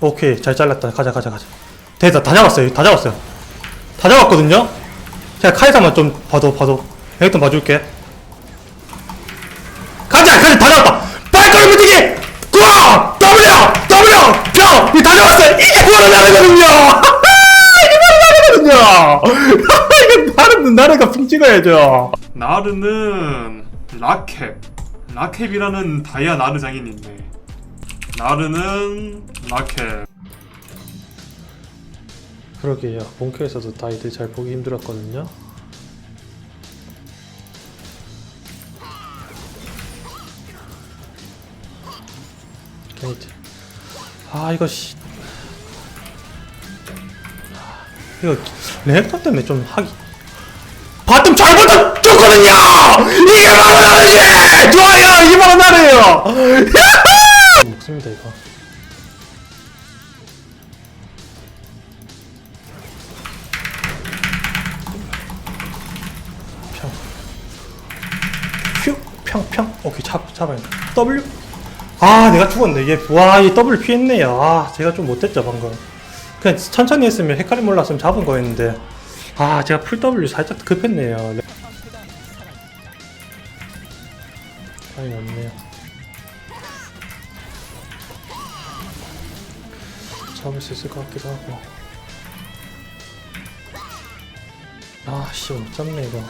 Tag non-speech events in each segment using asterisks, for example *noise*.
오케이 잘 잘랐다. 가자 가자 가자. 됐다 다 잡았어요. 다 잡았어요. 다 잡았거든요? 제가 카이사만 좀 봐도 봐도. 렉턴 봐줄게. 가자 가자 다 잡았다. 발걸음 움직이! 구워! W! W! 평 이다 잡았어요. 이게 바로 나르거든요. *laughs* 이게 바로 나르거든요. *laughs* 이게 나르는 나르가 핑 찍어야죠. 나르는 라캡. 라캡이라는 다이아 나르 있네 나르는 라캡 그러게요. 본캐에서도 다이들 잘 보기 힘들었거든요. 게이트. 아 이거 씨. 아, 이거 레넥터 때문에 좀 하기. 바텀 잘 버텨 줬거든요! 이게 바로 나르지 좋아요! 이게 바로 나르예요 먹습니다 이거 평. 휴, 평, 평. 오케이, 잡, 잡아야 돼. W. 아, 내가 죽었네. 얘, 와, 이 W 피했네요. 아, 제가 좀 못했죠, 방금. 그냥 천천히 했으면 헷갈림 몰랐으면 잡은 거였는데. 아, 제가 풀 W 살짝 급했네요. 네. 아니, 없네요. 잡을 수 있을 것 같기도 하고. 아, 씨, 못 잡네, 이거.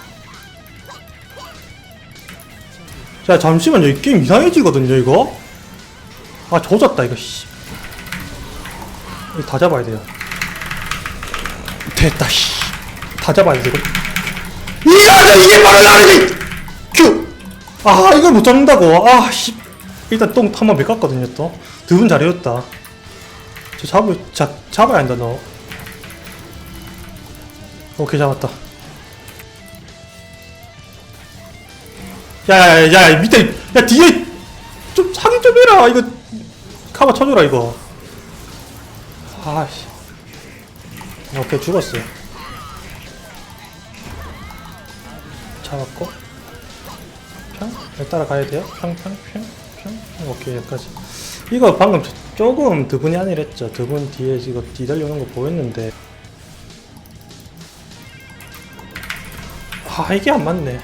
자, 잠시만요. 이 게임 이상해지거든요, 이거? 아, 조졌다, 이거, 씨. 다 잡아야 돼요. 됐다, 씨. 다 잡아야 돼, 이거. 이거죠! 이게 바로 나르지! 큐! 아, 이걸 못 잡는다고. 아, 씨. 일단 똥 한번 메꿨거든요, 또. 두 분 잘해줬다. 저 잡을, 자, 잡아야 한다, 너. 오케이, 잡았다. 야, 야, 야, 밑에, 야, 뒤에 좀 사기 좀 해라. 이거 카바 쳐줘라 이거. 아씨. 오케이 죽었어요. 잡았고. 평? 따라가야 돼요? 평, 평, 평, 평. 평. 오케이 여기까지. 이거 방금 저- 조금 드분이 아니랬죠. 드분 뒤에 이거 뒤달려오는 거 보였는데. 아 이게 안 맞네.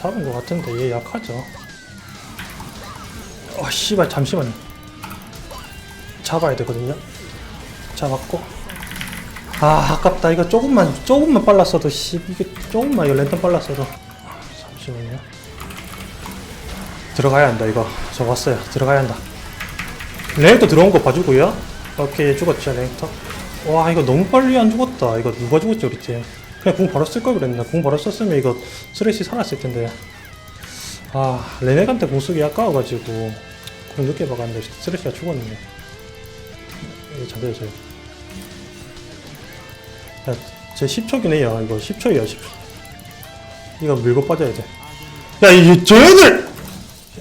잡은 것 같은데 얘 약하죠. 아 씨발 잠시만요. 잡아야 되거든요. 잡았고. 아 아깝다 이거 조금만 조금만 빨랐어도 씨 이게 조금만 이거 랜턴 빨랐어도 잠시만요. 들어가야 한다 이거 저 왔어요 들어가야 한다. 랭터 들어온 거 봐주고요. 오케이 죽었죠 랭터. 와 이거 너무 빨리 안 죽었다. 이거 누가 죽었지 우리 팀. 그냥 궁 바로 쓸 걸 그랬나. 궁 바로 썼으면 이거 쓰레쉬 살았을 텐데. 아 레넥한테 궁 쓰기 아까워가지고 궁 늦게 박았는데 쓰레쉬가 죽었네. 이거 잡아야죠. 야, 제 10초기네요. 이거 10초예요. 10초. 이거 밀고 빠져야 돼. 야, 이 쟤들!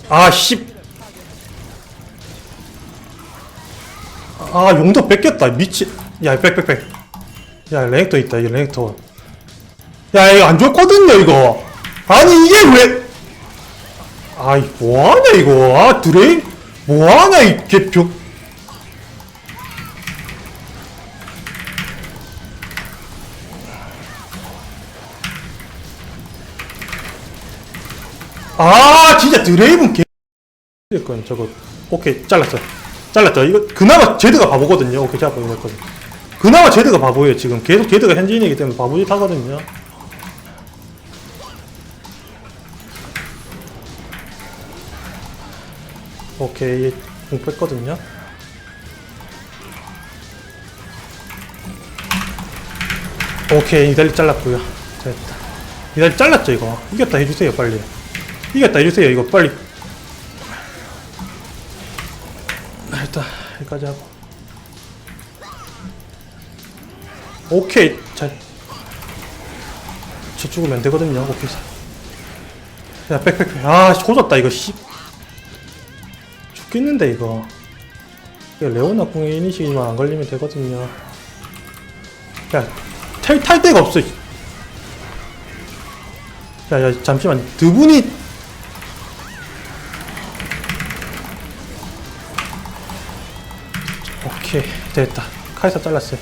아, 씨. 아, 용도 뺏겼다. 미친. 야, 백. 야, 레넥터 있다. 이 레넥터. 야, 이거 안 좋거든요, 이거. 아니, 이게 왜. 아이, 뭐하냐, 이거. 아, 드레인. 뭐하냐, 이 개표. 아 진짜 드레이븐 개건 저거 오케이 잘랐어 잘랐죠. 이거 그나마 제드가 바보거든요. 오케이 잡아 이거 했거든 그나마 제드가 바보예요 지금. 계속 제드가 현지인이기 때문에 바보짓 하거든요. 오케이. 공 뺐거든요. 오케이. 이달리 잘랐고요. 됐다. 이달리 잘랐죠 이거. 이겼다 해주세요 빨리. 이겼다 해주세요 이거. 빨리 여기까지 하고. 오케이. 잘저 죽으면 안 되거든요. 오케이. 야 빽빽빽 아 조졌다 이거 씨. 죽겠는데 이거. 레오나 궁의 이니시기만 안 걸리면 되거든요. 야탈 탈 데가 없어 야야 잠시만. 두 분이 오케이. 됐다. 카이사 잘랐어요.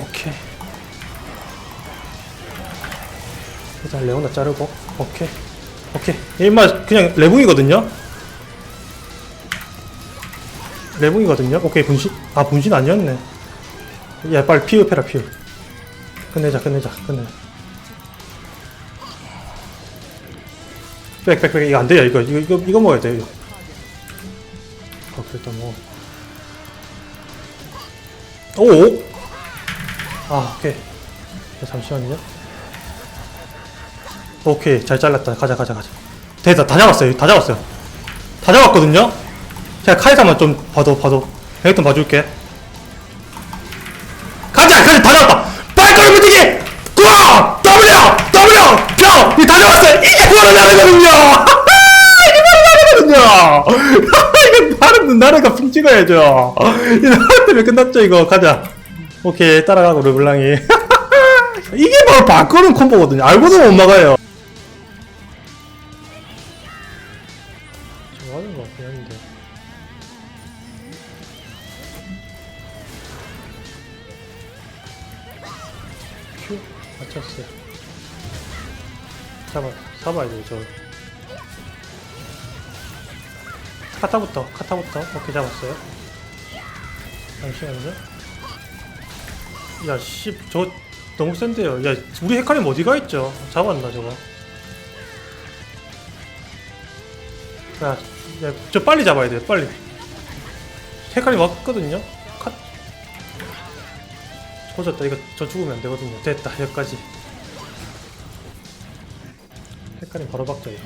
오케이. 일단 레오나 자르고. 오케이. 오케이. 얘마 그냥 레붕이거든요? 레붕이거든요? 오케이 분신. 아 분신 아니었네. 야 빨리 피흡해라 피흡 끝내자 끝내자 끝내. 빽빽빽 이거 안 돼요 이거. 이거 이거, 이거 먹어야 돼 이거. 어 일단 뭐 오! 아 오케이. 자, 잠시만요. 오케이 잘 잘랐다. 가자 가자 가자. 됐다 다 잡았어요. 다 잡았어요. 다 잡았거든요? 제가 카이사만 좀 봐도 봐도. 일단 봐줄게 나르가 핑 찍어야죠. 이 나르 때문에 끝났죠 이거. 가자. 오케이 따라가고 르블랑이. *laughs* 이게 바로 발걸음 콤보거든요. 알고도 못 막아요. 좋아하는 거 같긴 한데. 큐 맞췄어요. 잡아 잡아야 돼요 저 카타부터 카타부터 오케이 잡았어요 잠시만요 야씨 저 너무 센데요 야 우리 헤카림 어디가 있죠 잡았나 저거 야, 야, 저 빨리 잡아야 돼요, 빨리. 헤카림 왔거든요? 컷. 조졌다, 이거 저 죽으면 안 되거든요. 됐다, 여기까지. 헤카림 바로 박자, 이거.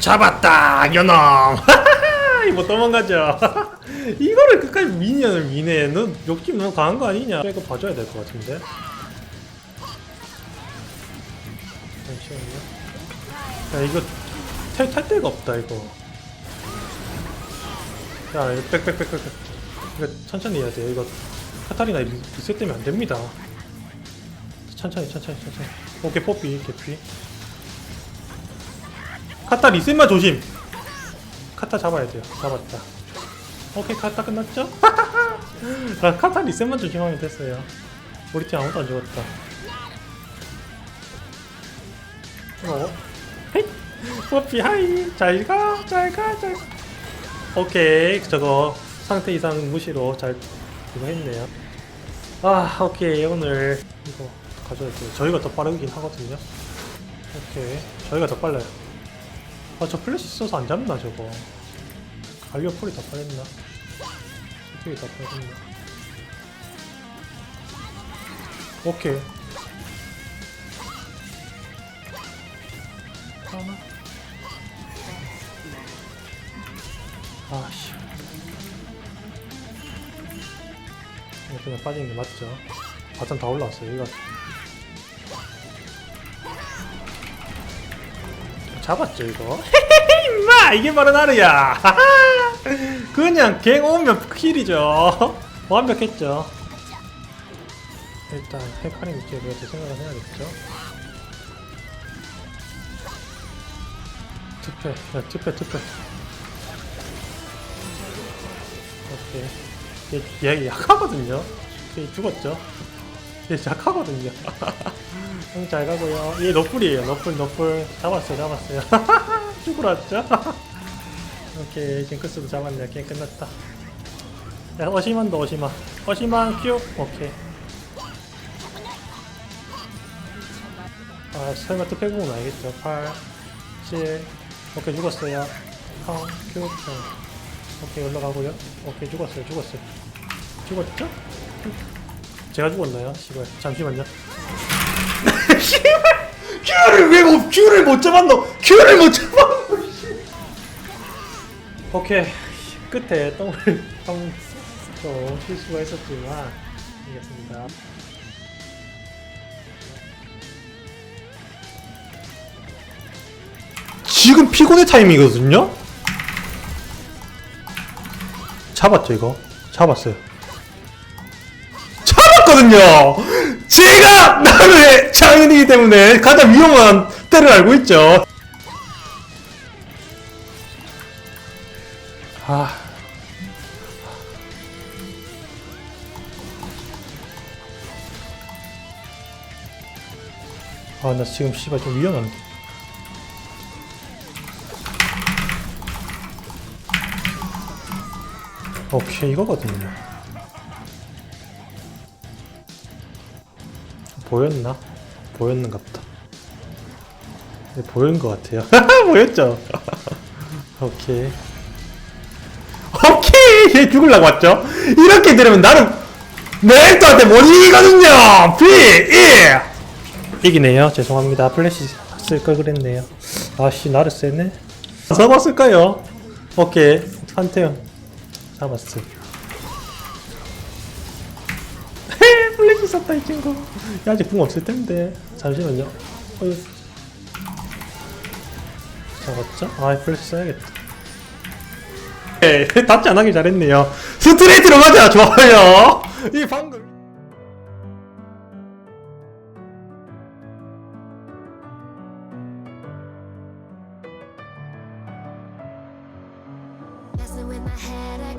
잡았다, 연놈! *laughs* 이거 도망가죠. *laughs* 이거를 끝까지 미니언을 미네. 너 욕심 너무 강한 거 아니냐? 이거 봐줘야 될 것 같은데. 잠시만요. 야 이거 탈, 탈 데가 없다 이거. 야 이거 빽빽빽빽. 이거 천천히 해야 돼. 이거 카타리나 리- 리셋되면 안 됩니다. 천천히 천천히 천천히. 오케이 뽀삐 개피. 카타 리셋만 조심. 카타 잡아야 돼요. 잡았다. 오케이 카타 끝났죠? *laughs* 아, 카타 리셋만 조심하면 됐어요. 우리 팀 아무도 안 죽었다. 어? 헤이! 뽀삐 하이! 잘가! 잘가! 잘 오케이 저거 상태 이상 무시로 잘 이거 했네요 아 오케이 오늘 이거 가져야 돼요 저희가 더 빠르긴 하거든요 오케이 저희가 더 빨라요 아 저 플래시 있어서 안 잡나 저거? 갈리오 폴이 더 빠졌나? 이쪽이 더 빠졌나? 오케이. 하나 아씨. 그냥 빠지는 게 맞죠? 바탕 다 올라왔어요 이거 잡았죠 이거 *laughs* 임마 이게 바로 나르야 *laughs* 그냥 갱 오면 킬이죠 *laughs* 완벽했죠 일단 헤카림 있게 그렇게 생각을 해야겠죠 투패, 야, 투패, 투패. 오케이. 얘, 얘 약하거든요? 얘 죽었죠? 얘 약하거든요. 형잘 가고요. 얘 너플이에요. 너플, 너플. 잡았어요, 잡았어요. *laughs* 죽으러 왔죠? *laughs* 오케이, 징크스도 잡았네. 게임 끝났다. 야, 어시만도 어시만. 어시만 큐. 오케이. 아, 설마 투패 부분 알겠죠? 8, 7, 오케이 죽었어요. 康큐 어. 오케이 올라가고요. 오케이 죽었어요. 죽었어요. 죽었죠? 제가 죽었나요? 씨발 잠시만요. *laughs* 씨발 큐를 왜 못, 큐를 못 잡았노? 큐를 못 잡았노. 씨. *laughs* 오케이 끝에 똥을 똥 좀 실수가 있었지만 이겼습니다. 지금 피곤의 타임이거든요? 잡았죠 이거? 잡았어요 거거든요. 제가 나의 장인이기 때문에 가장 위험한 때를 알고 있죠. 아. 아, 나 지금 씨발 좀 위험한데. 오케이, 이거거든요. 보였나? 보였는갑다. 네, 보인 것 같아요. *laughs* 보였죠? *laughs* 오케이. 오케이! 얘 죽으려고 왔죠? 이렇게 들으면 나는 넥터한테 못 이기거든요! B! E! 이기네요. 죄송합니다. 플래시 쓸 걸 그랬네요. 아씨, 나를 쎄네. 잡았을까요? 오케이. 한태현. 잡았어. 썼다, 이 친구. 야, 아직 궁 없을 텐데. 잠시만요. 어휴. 잡았죠? 아, 플래시 써야겠다. 네, 닿지 *laughs* 안 하길 잘했네요. 스트레이트로 가자! 좋아요! *laughs* 이 방금. Messing with my head again.